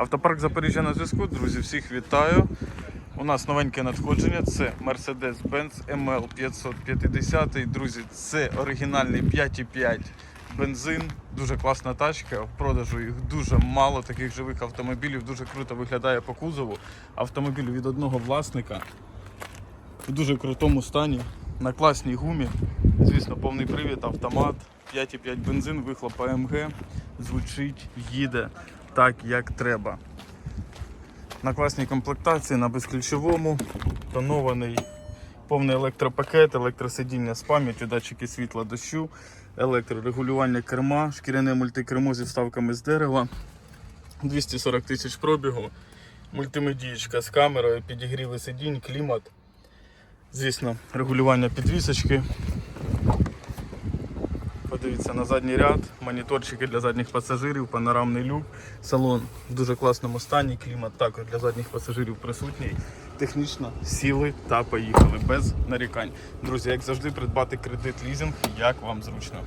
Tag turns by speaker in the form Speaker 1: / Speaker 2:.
Speaker 1: Автопарк Запоріжжя на зв'язку. Друзі, всіх вітаю. У нас новеньке надходження. Це Mercedes-Benz ML 550. Друзі, це оригінальний 5,5 бензин. Дуже класна тачка. В продажу їх дуже мало таких живих автомобілів. Дуже круто виглядає по кузову. Автомобіль від одного власника в дуже крутому стані, на класній гумі. Звісно, повний привід, автомат, 5,5 бензин, вихлоп АМГ, звучить, їде так, як треба. На класній комплектації, на безключовому, тонований повний електропакет, електросидіння з пам'яттю, датчики світла дощу, електрорегулювання керма, шкіряне мультикермо зі вставками з дерева, 240 тисяч пробігу, мультимедієчка з камерою, підігріви сидінь, клімат. Звісно, регулювання підвісочки. Подивіться на задній ряд, моніторчики для задніх пасажирів, панорамний люк, салон в дуже класному стані, клімат також для задніх пасажирів присутній. Технічно сіли та поїхали без нарікань. Друзі, як завжди, придбати кредит лізинг, як вам зручно.